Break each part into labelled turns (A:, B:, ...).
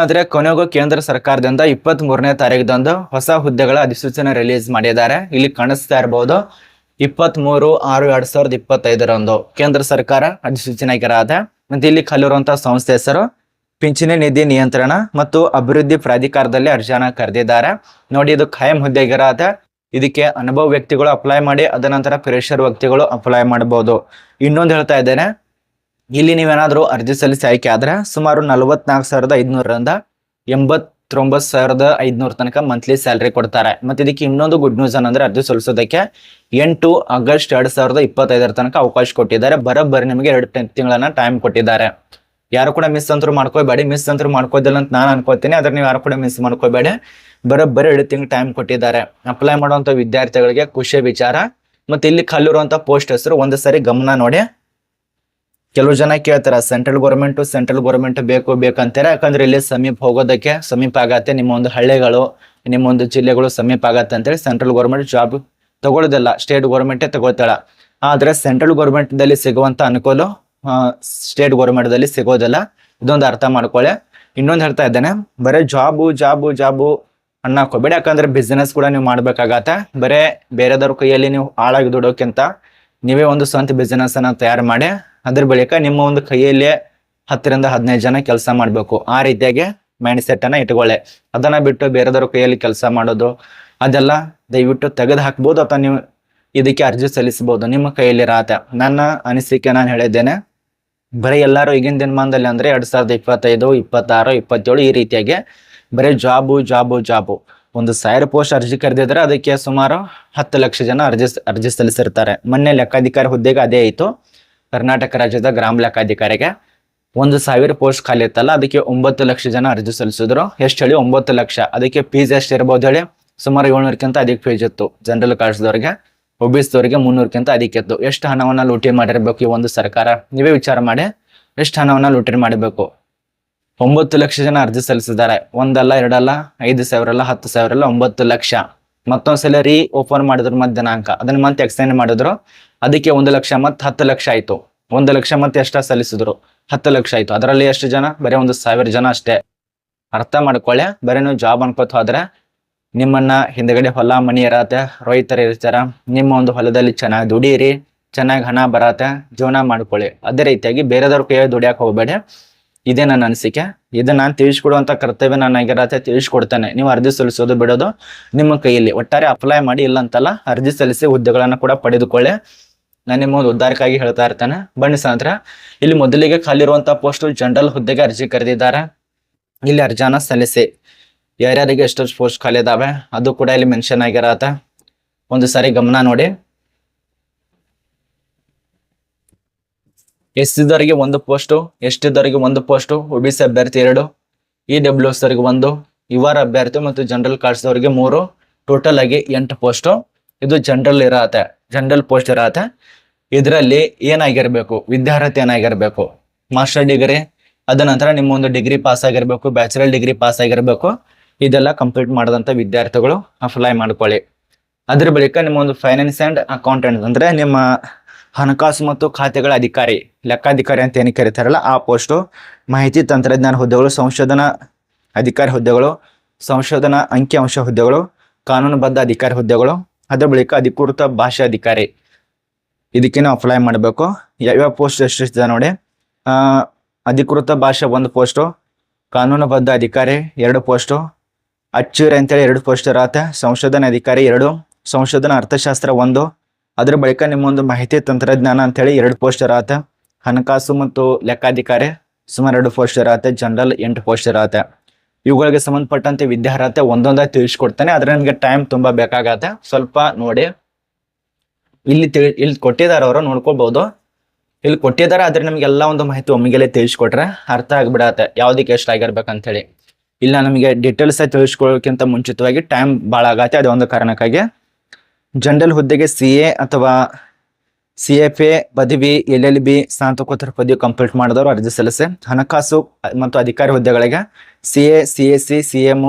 A: ಆದ್ರೆ ಕೊನೆಗೂ ಕೇಂದ್ರ ಸರ್ಕಾರದಿಂದ ಇಪ್ಪತ್ತ್ ಮೂರನೇ ತಾರೀಕದಂದು ಹೊಸ ಹುದ್ದೆಗಳ ಅಧಿಸೂಚನೆ ರಿಲೀಸ್ ಮಾಡಿದ್ದಾರೆ. ಇಲ್ಲಿ ಕಾಣಿಸ್ತಾ ಇರಬಹುದು ಇಪ್ಪತ್ತ್ ಮೂರು ಆರು ಎರಡ್ ಸಾವಿರದ ಇಪ್ಪತ್ತೈದರಂದು ಕೇಂದ್ರ ಸರ್ಕಾರ ಅಧಿಸೂಚನೆ ಆಗಿರಾದ ಮತ್ತೆ ಇಲ್ಲಿ ಕಲ್ಲಿರುವಂತಹ ಸಂಸ್ಥೆ ಹೆಸರು ಪಿಂಚಣಿ ನಿಧಿ ನಿಯಂತ್ರಣ ಮತ್ತು ಅಭಿವೃದ್ಧಿ ಪ್ರಾಧಿಕಾರದಲ್ಲಿ ಅರ್ಜಿಯನ್ನ ಕರೆದಿದ್ದಾರೆ. ನೋಡಿ, ಇದು ಖಾಯಂ ಹುದ್ದೆಗಿರಾದ ಇದಕ್ಕೆ ಅನುಭವ ವ್ಯಕ್ತಿಗಳು ಅಪ್ಲೈ ಮಾಡಿ ಅದನಂತರ ನಂತರ ಫ್ರೆಶರ್ ವ್ಯಕ್ತಿಗಳು ಅಪ್ಲೈ ಮಾಡಬಹುದು ಇನ್ನೊಂದು ಹೇಳ್ತಾ ಇದ್ದೇನೆ ಇಲ್ಲಿ ನೀವೇನಾದರೂ ಅರ್ಜಿ ಸಲ್ಲಿಸಿ ಆಯ್ಕೆ ಆದ್ರೆ ಸುಮಾರು ನಲವತ್ನಾಲ್ಕು ಸಾವಿರದ ಐದುನೂರರಿಂದ ಎಂಬತ್ತೊಂಬತ್ತು ಸಾವಿರದ ಐದುನೂರು ತನಕ ಮಂತ್ಲಿ ಸ್ಯಾಲ್ರಿ ಕೊಡ್ತಾರೆ. ಮತ್ತು ಇದಕ್ಕೆ ಇನ್ನೊಂದು ಗುಡ್ ನ್ಯೂಸ್ ಏನಂದರೆ ಅರ್ಜಿ ಸಲ್ಲಿಸೋದಕ್ಕೆ ಎಂಟು ಆಗಸ್ಟ್ ಎರಡು ಸಾವಿರದ ಇಪ್ಪತ್ತೈದರ ತನಕ ಅವಕಾಶ ಕೊಟ್ಟಿದ್ದಾರೆ. ಬರೋಬ್ಬರಿ ನಿಮಗೆ ಎರಡು ತಿಂಗಳನ್ನ ಟೈಮ್ ಕೊಟ್ಟಿದ್ದಾರೆ. ಯಾರು ಕೂಡ ಮಿಸ್ ಅಂತರೂ ಮಾಡ್ಕೋಬೇಡಿ ಮಿಸ್ ಅಂತರೂ ಮಾಡ್ಕೋದಿಲ್ಲ ಅಂತ ನಾನು ಅನ್ಕೋತೀನಿ ಆದರೆ ನೀವು ಯಾರು ಕೂಡ ಮಿಸ್ ಮಾಡ್ಕೋಬೇಡಿ ಬರೋಬ್ಬರಿ ಎರಡು ತಿಂಗಳು ಟೈಮ್ ಕೊಟ್ಟಿದ್ದಾರೆ. ಅಪ್ಲೈ ಮಾಡುವಂಥ ವಿದ್ಯಾರ್ಥಿಗಳಿಗೆ ಖುಷಿಯ ವಿಚಾರ. ಮತ್ತು ಇಲ್ಲಿ ಕಲ್ಲಿರುವಂಥ ಪೋಸ್ಟ್ ಹೆಸರು ಒಂದು ಸರಿ ಗಮನ ನೋಡಿ. ಕೆಲವು ಜನ ಕೇಳ್ತಾರೆ ಸೆಂಟ್ರಲ್ ಗೌರ್ಮೆಂಟ್ ಸೆಂಟ್ರಲ್ ಗೌರ್ಮೆಂಟ್ ಬೇಕು ಬೇಕಂತಾರೆ ಯಾಕಂದ್ರೆ ಇಲ್ಲಿ ಸಮೀಪ ಹೋಗೋದಕ್ಕೆ ಸಮೀಪ ಆಗತ್ತೆ. ನಿಮ್ಮ ಒಂದು ಹಳ್ಳಿಗಳು, ನಿಮ್ಮ ಒಂದು ಜಿಲ್ಲೆಗಳು ಸಮೀಪ ಆಗತ್ತೆ ಅಂತೇಳಿ ಸೆಂಟ್ರಲ್ ಗೌರ್ಮೆಂಟ್ ಜಾಬ್ ತಗೊಳ್ಳೋದಿಲ್ಲ. ಸ್ಟೇಟ್ ಗೌರ್ಮೆಂಟೇ ತಗೊಳ್ತಾಳ. ಆದ್ರೆ ಸೆಂಟ್ರಲ್ ಗೌರ್ಮೆಂಟ್ ದಲ್ಲಿ ಸಿಗುವಂತ ಅನುಕೂಲ ಸ್ಟೇಟ್ ಗೌರ್ಮೆಂಟ್ ದಲ್ಲಿ ಸಿಗೋದಿಲ್ಲ. ಇದೊಂದು ಅರ್ಥ ಮಾಡ್ಕೊಳ್ಳಿ. ಇನ್ನೊಂದು ಹೇಳ್ತಾ ಇದ್ದೇನೆ, ಬರೀ ಜಾಬು ಜಾಬು ಜಾಬು ಅಣ್ಣ ಹೋಗ್ಬೇಡಿ ಯಾಕಂದ್ರೆ ಬಿಸ್ನೆಸ್ ಕೂಡ ನೀವು ಮಾಡ್ಬೇಕಾಗತ್ತೆ. ಬರೇ ಬೇರೆದವ್ರ ಕೈಯಲ್ಲಿ ನೀವು ಹಾಳಾಗಿ ದುಡೋಕ್ಕಿಂತ ನೀವೇ ಒಂದು ಸ್ವಂತ ಬಿಸ್ನೆಸ್ ಅನ್ನ ತಯಾರು ಮಾಡಿ ಅದ್ರ ಬಳಿಕ ನಿಮ್ಮ ಒಂದು ಕೈಯಲ್ಲಿ ಹತ್ತರಿಂದ ಹದಿನೈದು ಜನ ಕೆಲಸ ಮಾಡಬೇಕು. ಆ ರೀತಿಯಾಗಿ ಮೈಂಡ್ ಸೆಟ್ ಅನ್ನ ಇಟ್ಕೊಳ್ಳಿ. ಅದನ್ನ ಬಿಟ್ಟು ಬೇರೆದವ್ರ ಕೈಯಲ್ಲಿ ಕೆಲಸ ಮಾಡೋದು, ಅದೆಲ್ಲ ದಯವಿಟ್ಟು ತೆಗೆದು ಹಾಕ್ಬೋದು ಅಥವಾ ನೀವು ಇದಕ್ಕೆ ಅರ್ಜಿ ಸಲ್ಲಿಸಬಹುದು ನಿಮ್ಮ ಕೈಯಲ್ಲಿ ರಾತ. ನನ್ನ ಅನಿಸಿಕೆ ನಾನು ಹೇಳಿದ್ದೇನೆ, ಬರೀ ಎಲ್ಲರೂ ಈಗಿನ ದಿನಮಾನದಲ್ಲಿ ಅಂದ್ರೆ ಎರಡ್ ಸಾವಿರದ ಇಪ್ಪತ್ತೈದು, ಇಪ್ಪತ್ತಾರು, ಇಪ್ಪತ್ತೇಳು ಈ ರೀತಿಯಾಗಿ ಬರೀ ಜಾಬು ಜಾಬು ಜಾಬು. ಒಂದು ಸಾವಿರ ಪೋಸ್ಟ್ ಅರ್ಜಿ ಕರೆದಿದ್ರೆ ಅದಕ್ಕೆ ಸುಮಾರು ಹತ್ತು ಲಕ್ಷ ಜನ ಅರ್ಜಿ ಅರ್ಜಿ ಸಲ್ಲಿಸಿರ್ತಾರೆ. ಮೊನ್ನೆ ಲೆಕ್ಕಾಧಿಕಾರಿ ಹುದ್ದೆಗೆ ಅದೇ ಆಯಿತು. ಕರ್ನಾಟಕ ರಾಜ್ಯದ ಗ್ರಾಮ ಲೆಕ್ಕಾಧಿಕಾರಿಗೆ ಒಂದು ಸಾವಿರ ಪೋಸ್ಟ್ ಖಾಲಿ ಇತ್ತಲ್ಲ, ಅದಕ್ಕೆ ಒಂಬತ್ತು ಲಕ್ಷ ಜನ ಅರ್ಜಿ ಸಲ್ಲಿಸಿದ್ರು. ಎಷ್ಟು ಹೇಳಿ? ಒಂಬತ್ತು ಲಕ್ಷ. ಅದಕ್ಕೆ ಫೀಸ್ ಎಷ್ಟು ಇರ್ಬೋದು ಹೇಳಿ? ಸುಮಾರು ಏಳ್ನೂರಕ್ಕಿಂತ ಅಧಿಕ ಫೀಸ್ ಇತ್ತು. ಜನರಲ್ ಕಾಸ್ಟ್ದವ್ರಿಗೆ ಒಬ್ಬಿಸಿದವರಿಗೆ ಮುನ್ನೂರಕ್ಕಿಂತ ಅಧಿಕ ಇತ್ತು. ಎಷ್ಟು ಹಣವನ್ನು ಲೂಟಿ ಮಾಡಿರಬೇಕು ಈ ಒಂದು ಸರ್ಕಾರ? ನೀವೇ ವಿಚಾರ ಮಾಡಿ. ಎಷ್ಟು ಹಣವನ್ನು ಲೂಟಿ ಮಾಡಬೇಕು ಒಂಬತ್ತು ಲಕ್ಷ ಜನ ಅರ್ಜಿ ಸಲ್ಲಿಸಿದ್ದಾರೆ. ಒಂದಲ್ಲ, ಎರಡಲ್ಲ, ಐದು ಸಾವಿರ ಅಲ್ಲ ಹತ್ತು ಸಾವಿರ ಅಲ್ಲ ಒಂಬತ್ತು ಲಕ್ಷ. ಮತ್ತೊಂದ್ಸಲ ರೀ ಓಪನ್ ಮಾಡಿದ್ರು ಮತ್ತೆ ದಿನಾಂಕ ಅದನ್ನ ಮತ್ತೆ ಎಕ್ಸ್ಟೆಂಡ್ ಮಾಡಿದ್ರು. ಅದಕ್ಕೆ ಒಂದು ಲಕ್ಷ ಮತ್ತೆ ಹತ್ತು ಲಕ್ಷ ಆಯ್ತು. ಒಂದು ಲಕ್ಷ ಮತ್ತೆ ಎಷ್ಟ ಸಲ್ಲಿಸಿದ್ರು? ಹತ್ತು ಲಕ್ಷ ಆಯ್ತು. ಅದರಲ್ಲಿ ಎಷ್ಟು ಜನ? ಬರೀ ಒಂದು ಸಾವಿರ ಜನ ಅಷ್ಟೇ. ಅರ್ಥ ಮಾಡ್ಕೊಳ್ಳೆ ಬರೀ ನೀವು ಜಾಬ್ ಅನ್ಕೋತ ಹೋದ್ರೆ ನಿಮ್ಮನ್ನ ಹಿಂದ್ಗಡೆ ಹೊಲ ಮನಿ ಇರತ್ತೆ, ರೈತರು ಇರ್ತಾರ, ನಿಮ್ಮ ಒಂದು ಹೊಲದಲ್ಲಿ ಚೆನ್ನಾಗಿ ದುಡೀರಿ, ಚೆನ್ನಾಗಿ ಹಣ ಬರತ್ತೆ, ಜೀವನ ಮಾಡ್ಕೊಳ್ಳಿ. ಅದೇ ರೀತಿಯಾಗಿ ಬೇರೆದವ್ರ ಕೈ ದುಡಿಯಕ್ಕೆ ಹೋಗ್ಬೇಡಿ. ಇದೇ ನನ್ನ ಅನಿಸಿಕೆ. ಇದನ್ನ ನಾನು ತಿಳಿಸ್ಕೊಡುವಂತ ಕರ್ತವ್ಯ ನನಗಿರತ್ತೆ ತಿಳಿಸ್ಕೊಡ್ತೇನೆ. ನೀವು ಅರ್ಜಿ ಸಲ್ಲಿಸೋದು ಬಿಡೋದು ನಿಮ್ಮ ಕೈಯಲ್ಲಿ. ಒಟ್ಟಾರೆ ಅಪ್ಲೈ ಮಾಡಿ ಇಲ್ಲ ಅಂತಲ್ಲ ಅರ್ಜಿ ಸಲ್ಲಿಸಿ ಹುದ್ದೆಗಳನ್ನು ಕೂಡ ಪಡೆದುಕೊಳ್ಳಿ. ನಾನು ನಿಮ್ಮ ಒಂದು ಉದ್ಧಾರಕ್ಕಾಗಿ ಹೇಳ್ತಾ ಇರ್ತೇನೆ. ಬನ್ನಿ ಸಾಂದ್ರ ಇಲ್ಲಿ ಮೊದಲಿಗೆ ಖಾಲಿರುವಂತ ಪೋಸ್ಟ್ ಜನರಲ್ ಹುದ್ದೆಗೆ ಅರ್ಜಿ ಕರೆದಿದ್ದಾರೆ. ಇಲ್ಲಿ ಅರ್ಜಿನ ಸಲ್ಲಿಸಿ. ಯಾರ್ಯಾರಿಗೆ ಎಷ್ಟು ಪೋಸ್ಟ್ ಖಾಲಿ ಇದಾವೆ, ಅದು ಕೂಡ ಇಲ್ಲಿ ಮೆನ್ಷನ್ ಆಗಿರತ್ತೆ. ಒಂದು ಸಾರಿ ಗಮನ ನೋಡಿ. ಎಸ್ ಇದ್ದವರಿಗೆ ಒಂದು ಪೋಸ್ಟು ಟಿ ಇದ್ದವರಿಗೆ ಒಂದು ಪೋಸ್ಟು, ಒ ಬಿ ಸಿ ಅಭ್ಯರ್ಥಿ ಎರಡು, ಇ ಡಬ್ಲ್ಯೂ ಎಸ್ ಅವರಿಗೆ ಒಂದು, ಇವರ ಅಭ್ಯರ್ಥಿ ಮತ್ತು ಜನರಲ್ ಕಾರ್ಡ್ಸ್ದವರಿಗೆ ಮೂರು, ಟೋಟಲ್ ಆಗಿ ಎಂಟು ಪೋಸ್ಟು. ಇದು ಜನರಲ್ ಇರತ್ತೆ, ಜನರಲ್ ಪೋಸ್ಟ್ ಇರತ್ತೆ. ಇದರಲ್ಲಿ ಏನಾಗಿರಬೇಕು, ವಿದ್ಯಾರ್ಹತೆ ಏನಾಗಿರಬೇಕು, ಮಾಸ್ಟರ್ ಡಿಗ್ರಿ, ಅದ ನಂತರ ನಿಮ್ಮ ಒಂದು ಡಿಗ್ರಿ ಪಾಸ್ ಆಗಿರಬೇಕು, ಬ್ಯಾಚುಲರ್ ಡಿಗ್ರಿ ಪಾಸ್ ಆಗಿರಬೇಕು, ಇದೆಲ್ಲ ಕಂಪ್ಲೀಟ್ ಮಾಡಿದಂಥ ವಿದ್ಯಾರ್ಥಿಗಳು ಅಪ್ಲೈ ಮಾಡ್ಕೊಳ್ಳಿ. ಅದ್ರ ಬಳಿಕ ನಿಮ್ಮ ಒಂದು ಫೈನಾನ್ಸ್ ಆ್ಯಂಡ್ ಅಕೌಂಟೆಂಟ್ ಅಂದರೆ ನಿಮ್ಮ ಹಣಕಾಸು ಮತ್ತು ಖಾತೆಗಳ ಅಧಿಕಾರಿ, ಲೆಕ್ಕಾಧಿಕಾರಿ ಅಂತ ಏನು ಕರೀತಾರಲ್ಲ, ಆ ಪೋಸ್ಟು ಮಾಹಿತಿ ತಂತ್ರಜ್ಞಾನ ಹುದ್ದೆಗಳು, ಸಂಶೋಧನಾ ಅಧಿಕಾರಿ ಹುದ್ದೆಗಳು, ಸಂಶೋಧನಾ ಅಂಕಿಅಂಶ ಹುದ್ದೆಗಳು, ಕಾನೂನುಬದ್ಧ ಅಧಿಕಾರಿ ಹುದ್ದೆಗಳು, ಅದರ ಬಳಿಕ ಅಧಿಕೃತ ಭಾಷಾ ಅಧಿಕಾರಿ. ಇದಕ್ಕೇನು ಅಪ್ಲೈ ಮಾಡಬೇಕು? ಯಾವ್ಯಾವ ಪೋಸ್ಟ್ ಎಷ್ಟಿದೆ ನೋಡಿ. ಅಧಿಕೃತ ಭಾಷೆ ಒಂದು ಪೋಸ್ಟು ಕಾನೂನುಬದ್ಧ ಅಧಿಕಾರಿ ಎರಡು ಪೋಸ್ಟು ಅಚ್ಚೂರಿ ಅಂತೇಳಿ ಎರಡು ಪೋಸ್ಟ್ ಇರತ್ತೆ, ಸಂಶೋಧನಾ ಅಧಿಕಾರಿ ಎರಡು, ಸಂಶೋಧನಾ ಅರ್ಥಶಾಸ್ತ್ರ ಒಂದು ಅದ್ರ ಬಳಿಕ ನಿಮ್ಮೊಂದು ಮಾಹಿತಿ ತಂತ್ರಜ್ಞಾನ ಅಂತೇಳಿ ಎರಡು ಪೋಸ್ಟರ್ ಆತ. ಹಣಕಾಸು ಮತ್ತು ಲೆಕ್ಕಾಧಿಕಾರಿ ಸುಮಾರು ಎರಡು ಪೋಸ್ಟರ್ ಆತ, ಜನರಲ್ ಎಂಟು ಪೋಸ್ಟರ್ ಆತ. ಇವುಗಳಿಗೆ ಸಂಬಂಧಪಟ್ಟಂತೆ ವಿದ್ಯಾರ್ಹತೆ ಒಂದೊಂದಾಗಿ ತಿಳಿಸ್ಕೊಡ್ತಾನೆ, ಆದ್ರೆ ನನಗೆ ಟೈಮ್ ತುಂಬಾ ಬೇಕಾಗತ್ತೆ ಸ್ವಲ್ಪ ನೋಡಿ. ಇಲ್ಲಿ ತಿಳಿ, ಇಲ್ಲಿ ಕೊಟ್ಟಿದ್ದಾರೆ ಅವರು ನೋಡ್ಕೋಬಹುದು ಇಲ್ಲಿ ಕೊಟ್ಟಿದ್ದಾರೆ, ಆದ್ರೆ ನಮಗೆಲ್ಲ ಒಂದು ಮಾಹಿತಿ ಒಮ್ಮಿಗೆಲೆ ತಿಳಿಸ್ಕೊಟ್ರೆ ಅರ್ಥ ಆಗ್ಬಿಡತ್ತೆ ಯಾವ್ದಕ್ಕೆ ಎಷ್ಟು ಆಗಿರ್ಬೇಕಂತ ಹೇಳಿ ಇಲ್ಲ ನಮಗೆ ಡೀಟೇಲ್ಸ್ ತಿಳಿಸ್ಕೊಳ್ಳೋಕ್ಕಿಂತ ಮುಂಚಿತವಾಗಿ ಟೈಮ್ ಭಾಳ ಆಗತ್ತೆ, ಅದೇ ಒಂದು ಕಾರಣಕ್ಕಾಗಿ. ಜನರಲ್ ಹುದ್ದೆಗೆ ಸಿ ಎ ಅಥವಾ ಸಿ ಎಫ್ ಎ ಪದವಿ ಎಲ್ ಎಲ್ ಬಿ ಸ್ನಾತಕೋತ್ತರ ಪದವಿ ಕಂಪ್ಲೀಟ್ ಮಾಡಿದವರು ಅರ್ಜಿ ಸಲ್ಲಿಸಿ. ಹಣಕಾಸು ಮತ್ತು ಅಧಿಕಾರಿ ಹುದ್ದೆಗಳಿಗೆ C A C S C C M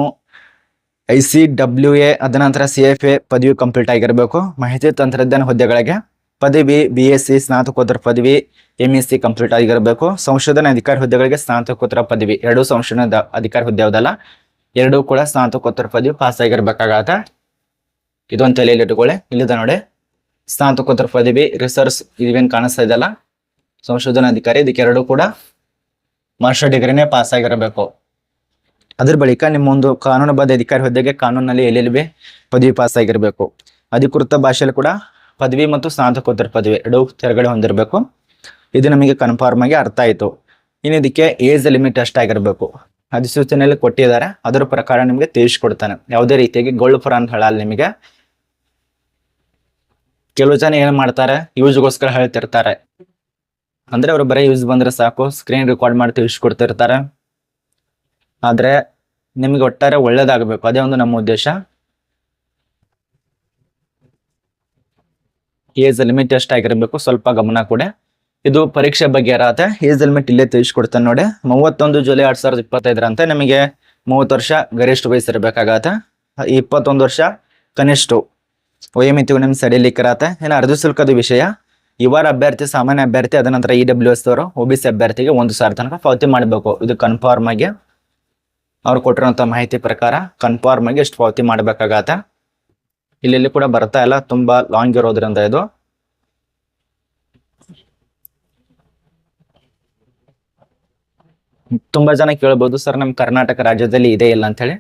A: I C W A ಅದ ನಂತರ ಸಿ ಎಫ್ ಎ ಪದವಿ ಕಂಪ್ಲೀಟ್ ಆಗಿರಬೇಕು. ಮಾಹಿತಿ ತಂತ್ರಜ್ಞಾನ ಹುದ್ದೆಗಳಿಗೆ ಪದವಿ ಬಿ ಎಸ್ ಸಿ ಸ್ನಾತಕೋತ್ತರ ಪದವಿ ಎಂ ಎಸ್ ಸಿ ಕಂಪ್ಲೀಟ್ ಆಗಿರಬೇಕು. ಸಂಶೋಧನಾ ಅಧಿಕಾರಿ ಹುದ್ದೆಗಳಿಗೆ ಸ್ನಾತಕೋತ್ತರ ಪದವಿ. ಎರಡು ಸಂಶೋಧನಾ ಅಧಿಕಾರಿ ಹುದ್ದೆ ಯಾವುದಲ್ಲ? ಎರಡೂ ಕೂಡ ಸ್ನಾತಕೋತ್ತರ ಪದವಿ ಪಾಸ್ ಆಗಿರ್ಬೇಕಾಗತ್ತೆ. ಇದೊಂದು ತಲೆಯಲ್ಲಿ ಇಟ್ಕೊಳ್ಳಿ ಇಲ್ಲಿದೆ ನೋಡಿ. ಸ್ನಾತಕೋತ್ತರ ಪದವಿ ರಿಸರ್ಚ್ ಇವೇನು ಕಾಣಿಸ್ತಾ ಇದೆಯಲ್ಲ? ಸಂಶೋಧನಾ ಅಧಿಕಾರಿ, ಇದಕ್ಕೆ ಎರಡು ಕೂಡ ಮಾಸ್ಟರ್ ಡಿಗ್ರಿನೇ ಪಾಸ್ ಆಗಿರಬೇಕು. ಅದ್ರ ಬಳಿಕ ನಿಮ್ಮ ಒಂದು ಕಾನೂನುಬದ್ಧ ಅಧಿಕಾರಿ ಹುದ್ದೆಗೆ ಕಾನೂನಲ್ಲಿ ಎಲ್ ಎಲ್ ಬಿ ಪದವಿ ಪಾಸ್ ಆಗಿರಬೇಕು. ಅಧಿಕೃತ ಭಾಷೆಯಲ್ಲಿ ಕೂಡ ಪದವಿ ಮತ್ತು ಸ್ನಾತಕೋತ್ತರ ಪದವಿ ಎರಡು ತೆರಗಡೆ ಹೊಂದಿರಬೇಕು. ಇದು ನಮಗೆ ಕನ್ಫರ್ಮ್ ಆಗಿ ಅರ್ಥ ಆಯಿತು. ಇನ್ನು ಇದಕ್ಕೆ ಏಜ್ ಲಿಮಿಟ್ ಅಷ್ಟಾಗಿರಬೇಕು. ಅಧಿಸೂಚನೆಯಲ್ಲಿ ಕೊಟ್ಟಿದ್ದಾರೆ. ಅದರ ಪ್ರಕಾರ ನಿಮಗೆ ತಿಳಿಸ್ಕೊಡ್ತಾನೆ. ಯಾವುದೇ ರೀತಿಯಾಗಿ ಗೋಲ್ಡ್ ಅಂತ ಹೇಳಲ್ಲ ನಿಮಗೆ. ಕೆಲವು ಜನ ಏನ್ ಮಾಡ್ತಾರೆ? ಯೂಸ್ಗೋಸ್ಕರ ಹೇಳ್ತಿರ್ತಾರೆ. ಅಂದ್ರೆ ಅವರು ಬರೀ ಯೂಸ್ ಬಂದ್ರೆ ಸಾಕು. ಸ್ಕ್ರೀನ್ ರೆಕಾರ್ಡ್ ಮಾಡಿ ತಿಳಿಸ್ಕೊಡ್ತಿರ್ತಾರೆ. ಆದ್ರೆ ನಿಮ್ಗೆ ಒಟ್ಟಾರೆ ಒಳ್ಳೇದಾಗಬೇಕು. ಅದೇ ಒಂದು ನಮ್ಮ ಉದ್ದೇಶ. ಏಜ್ ಲಿಮಿಟ್ ಎಷ್ಟಾಗಿರಬೇಕು ಸ್ವಲ್ಪ ಗಮನ ಕೊಡಿ. ಇದು ಪರೀಕ್ಷೆ ಬಗ್ಗೆ ಇರತ್ತೆ ಏಜ್ ಹೆಲ್ಮೆಟ್ ಇಲ್ಲೇ ತಿಳಿಸ್ಕೊಡ್ತಾನೆ ನೋಡಿ. ಮೂವತ್ತೊಂದು ಜುಲೈ ಎರಡ್ ಸಾವಿರದ ಇಪ್ಪತ್ತೈದರಂತೆ ನಿಮಗೆ ಮೂವತ್ತು ವರ್ಷ ಗರಿಷ್ಠ ವಯಸ್ಸಿರ್ಬೇಕಾಗತ್ತೆ ಇಪ್ಪತ್ತೊಂದು ವರ್ಷ ಕನಿಷ್ಠ ವಯೋಮಿತಿಗೂ ನಿಮ್ಗೆ ಸಡಿಲಿಕ್ಕಿರತ್ತೆ ಇನ್ನು ಅರ್ಧ ಶುಲ್ಕದ ವಿಷಯ ಇವರ ಅಭ್ಯರ್ಥಿ, ಸಾಮಾನ್ಯ ಅಭ್ಯರ್ಥಿ ಅದ ನಂತರ ಇ ಡಬ್ಲ್ಯೂ ಎಸ್ ಅವರು ಒ ಬಿ ಸಿ ಅಭ್ಯರ್ಥಿಗೆ ಒಂದು ಸಾವಿರ ತನಕ ಪಾವತಿ ಮಾಡಬೇಕು. ಇದು ಕನ್ಫರ್ಮ್ ಆಗಿ ಅವ್ರು ಕೊಟ್ಟಿರೋಂಥ ಮಾಹಿತಿ ಪ್ರಕಾರ ಕನ್ಫರ್ಮ್ ಆಗಿ ಎಷ್ಟು ಪಾವತಿ ಮಾಡಬೇಕಾಗತ್ತೆ. ಇಲ್ಲಿ ಕೂಡ ಬರ್ತಾ ಇಲ್ಲ, ತುಂಬಾ ಲಾಂಗ್ ಇರೋದ್ರಿಂದ ಇದು. ತುಂಬಾ ಜನ ಕೇಳ್ಬೋದು, ಸರ್, ನಮ್ ಕರ್ನಾಟಕ ರಾಜ್ಯದಲ್ಲಿ ಇದೆ ಇಲ್ಲ ಅಂತ ಹೇಳಿ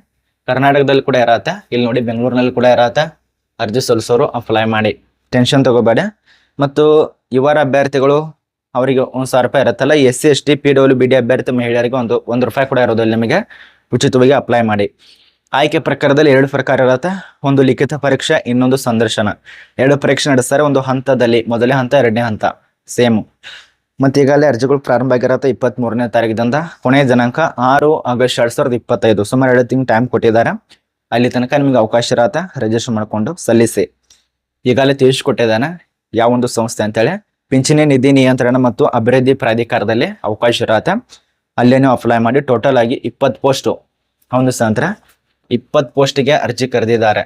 A: ಕರ್ನಾಟಕದಲ್ಲಿ ಕೂಡ ಇರತ್ತೆ. ಇಲ್ಲಿ ನೋಡಿ ಬೆಂಗಳೂರಿನಲ್ಲಿ ಕೂಡ ಇರತ್ತೆ. ಅರ್ಜಿ ಸಲ್ಲಿಸೋರು ಅಪ್ಲೈ ಮಾಡಿ. ಟೆನ್ಷನ್ ತಗೋಬೇಡ. ಮತ್ತು ಇವರ ಅಭ್ಯರ್ಥಿಗಳು, ಅವರಿಗೆ ಒಂದ್ ಸಾವಿರ ರೂಪಾಯಿ ಇರುತ್ತಲ್ಲ S C S T P W, B D ಅಭ್ಯರ್ಥಿ ಮಹಿಳೆಯರಿಗೆ ಒಂದು ಒಂದು ರೂಪಾಯಿ ಕೂಡ ಇರೋದಿಲ್ಲ ನಿಮಗೆ. ಉಚಿತವಾಗಿ ಅಪ್ಲೈ ಮಾಡಿ. ಆಯ್ಕೆ ಪ್ರಕಾರದಲ್ಲಿ ಎರಡು ಪ್ರಕಾರ ಇರುತ್ತೆ. ಒಂದು ಲಿಖಿತ ಪರೀಕ್ಷೆ, ಇನ್ನೊಂದು ಸಂದರ್ಶನ. ಎರಡು ಪರೀಕ್ಷೆ ನಡೆಸ್ತಾರೆ. ಒಂದು ಹಂತದಲ್ಲಿ ಮೊದಲನೇ ಹಂತ, ಎರಡನೇ ಹಂತ. ಸೇಮ್. ಮತ್ತೆ ಈಗಾಗಲೇ ಅರ್ಜಿಗಳು ಪ್ರಾರಂಭ ಆಗಿರತ್ತೆ ಇಪ್ಪತ್ತ್ ಮೂರನೇ ತಾರೀಕಿಂದ ಕೊನೆಯ ದಿನಾಂಕ ಆರು ಆಗಸ್ಟ್ ಎರಡ್ ಸಾವಿರದ ಇಪ್ಪತ್ತೈದು. ಸುಮಾರು ಎರಡು ತಿಂಗಳು ಟೈಮ್ ಕೊಟ್ಟಿದ್ದಾರೆ. ಅಲ್ಲಿ ತನಕ ನಿಮಗೆ ಅವಕಾಶ ಇರತ್ತೆ. ರಿಜಿಸ್ಟರ್ ಮಾಡಿಕೊಂಡು ಸಲ್ಲಿಸಿ. ಈಗಾಗಲೇ ತಿಳಿಸ್ಕೊಟ್ಟಿದ್ದಾನೆ ಯಾವ ಒಂದು ಸಂಸ್ಥೆ ಅಂತೇಳಿ. ಪಿಂಚಣಿ ನಿಧಿ ನಿಯಂತ್ರಣ ಮತ್ತು ಅಭಿವೃದ್ಧಿ ಪ್ರಾಧಿಕಾರದಲ್ಲಿ ಅವಕಾಶ ಇರತ್ತೆ. ನೀವು ಅಪ್ಲೈ ಮಾಡಿ ಟೋಟಲ್ ಆಗಿ ಇಪ್ಪತ್ತು ಪೋಸ್ಟ್ ಒಂದು ಸಂತರ. ಇಪ್ಪತ್ತು ಪೋಸ್ಟ್ಗೆ ಅರ್ಜಿ ಕರೆದಿದ್ದಾರೆ.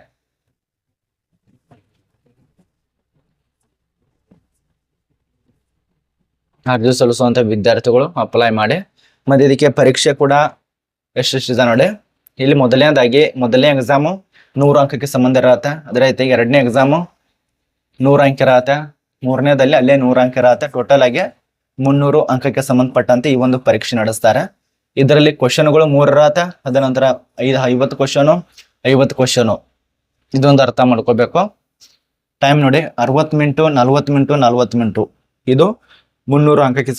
A: ಅರ್ಜಿ ಸಲ್ಲಿಸುವಂಥ ವಿದ್ಯಾರ್ಥಿಗಳು ಅಪ್ಲೈ ಮಾಡಿ. ಮತ್ತೆ ಇದಕ್ಕೆ ಪರೀಕ್ಷೆ ಕೂಡ ಎಷ್ಟೆಷ್ಟಿದೆ ನೋಡಿ. ಇಲ್ಲಿ ಮೊದಲನೇದಾಗಿ, ಮೊದಲನೇ ಎಕ್ಸಾಮು ನೂರು ಅಂಕಕ್ಕೆ ಸಂಬಂಧ ಇರತ್ತೆ ಅದರ ಜೊತೆಗೆ ಎರಡನೇ ಎಕ್ಸಾಮು ನೂರು ಅಂಕ ಇರತ್ತೆ ಮೂರನೇದಲ್ಲಿ ಅಲ್ಲೇ ನೂರು ಅಂಕ ಇರತ್ತೆ ಟೋಟಲ್ ಆಗಿ ಮುನ್ನೂರು ಅಂಕಕ್ಕೆ ಸಂಬಂಧಪಟ್ಟಂತೆ ಈ ಒಂದು ಪರೀಕ್ಷೆ ನಡೆಸ್ತಾರೆ. ಇದರಲ್ಲಿ ಕ್ವಶನ್ಗಳು ಮೂರು ಇರತ್ತೆ ಅದ ನಂತರ ಐದು, ಐವತ್ತು ಕ್ವಶನು ಐವತ್ತು ಕ್ವಶನು ಇದೊಂದು ಅರ್ಥ ಮಾಡ್ಕೋಬೇಕು. ಟೈಮ್ ನೋಡಿ, ಅರವತ್ತು ಮಿಂಟು ನಲ್ವತ್ತು ಮಿಂಟು ನಲ್ವತ್ತು ಮಿಂಟು ಇದು ಮುನ್ನೂರು ಅಂಕಕ್ಕೆ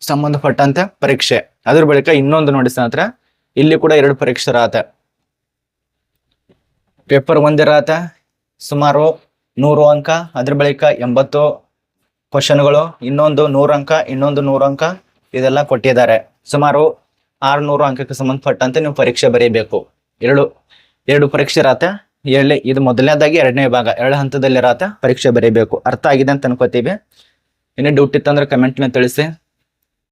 A: ಸಂಬಂಧಪಟ್ಟಂತೆ ಪರೀಕ್ಷೆ. ಅದ್ರ ಬಳಿಕ ಇನ್ನೊಂದು ನೋಡಿ ಸ್ನೇಹಿತರೆ, ಇಲ್ಲಿ ಕೂಡ ಎರಡು ಪರೀಕ್ಷೆ ಇರತ್ತೆ ಪೇಪರ್ ಒಂದಿರತ್ತೆ ಸುಮಾರು ನೂರು ಅಂಕ, ಅದ್ರ ಬಳಿಕ ಎಂಬತ್ತು ಕ್ವಶನ್ಗಳು, ಇನ್ನೊಂದು ನೂರು ಅಂಕ, ಇನ್ನೊಂದು ನೂರು ಅಂಕ, ಇದೆಲ್ಲ ಕೊಟ್ಟಿದ್ದಾರೆ. ಸುಮಾರು ಆರುನೂರು ಅಂಕಕ್ಕೆ ಸಂಬಂಧಪಟ್ಟಂತೆ ನೀವು ಪರೀಕ್ಷೆ ಬರೀಬೇಕು. ಎರಡು ಎರಡು ಪರೀಕ್ಷೆ ಇರತ್ತೆ ಎರಡನೇ ಇದು ಮೊದಲನೇದಾಗಿ ಎರಡನೇ ಭಾಗ. ಎರಡು ಹಂತದಲ್ಲಿ ಪರೀಕ್ಷೆ ಬರೀಬೇಕು. ಅರ್ಥ ಆಗಿದೆ ಅಂತ ಅನ್ಕೋತೀವಿ. ಇನ್ನೇ ಡೌಟ್ ಇತ್ತಂದ್ರೆ ಕಮೆಂಟ್ನ ತಿಳಿಸಿ.